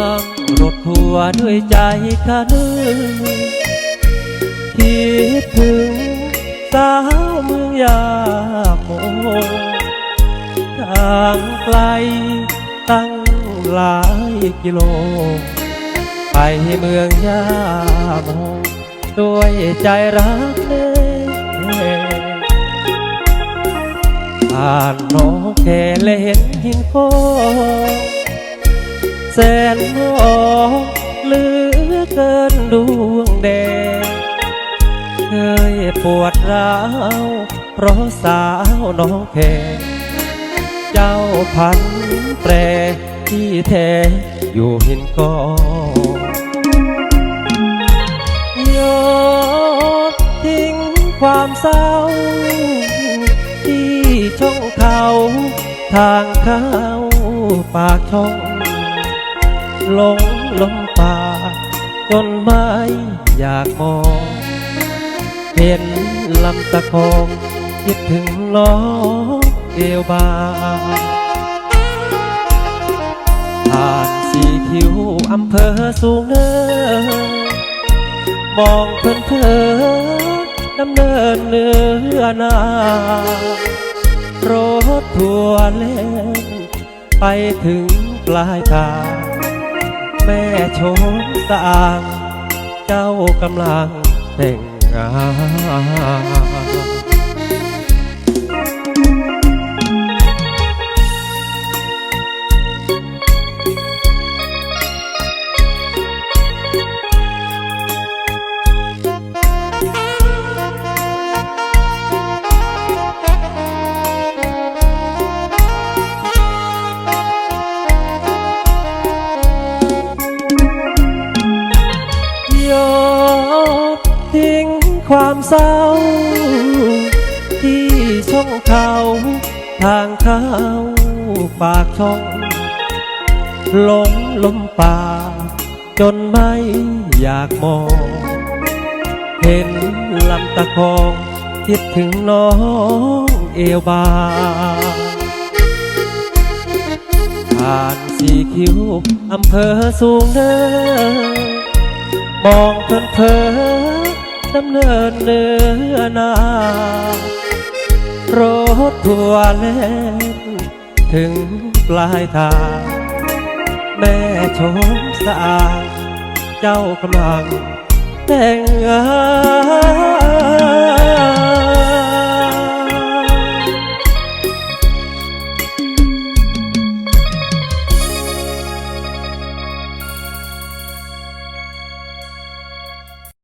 รถหัวด้วยใจคะนึงคิดถึงสาวเมืองยาโมทางไกลตั้งหลายกิโล ไปเมืองยาโมด้วยใจรักแน่ผ่านน้องแค่เล่นหินโค สนมองเหลือเกินดวงแดงเคยปวดร้าวเพราะสาวน้องแค่เจ้าพันแปรที่แท้อยู่หินกองยกทิ้งความเศร้า ที่ช่องเขา ทางเข้าปากช่อง หลงลมป่า จนไม่อยากมอง เห็นลำตะคองคิดถึงน้อเอวบางผ่านสีคิวอำเภอสูงเนินมองเพลินเพลินดำเนินเนื้อนารถทัวร์เล่นไปถึงปลายทาง แม่ชมสางเจ้ากำลังแต่งงาน ความเศร้า ที่ช่องเขาทางเข้าปากช่องหลงลมป่า จนไม่อยากมอง เห็นลำตะคองคิดถึงน้องเอวบาผ่านสีคิ้วอำเภอสูงเนินมองเพลินเพลิน ดำเนินเนื้อนารถทัวร์เล่น ถึงปลายทาง แม่ชมสะอาด เจ้ากำลังแต่งงาน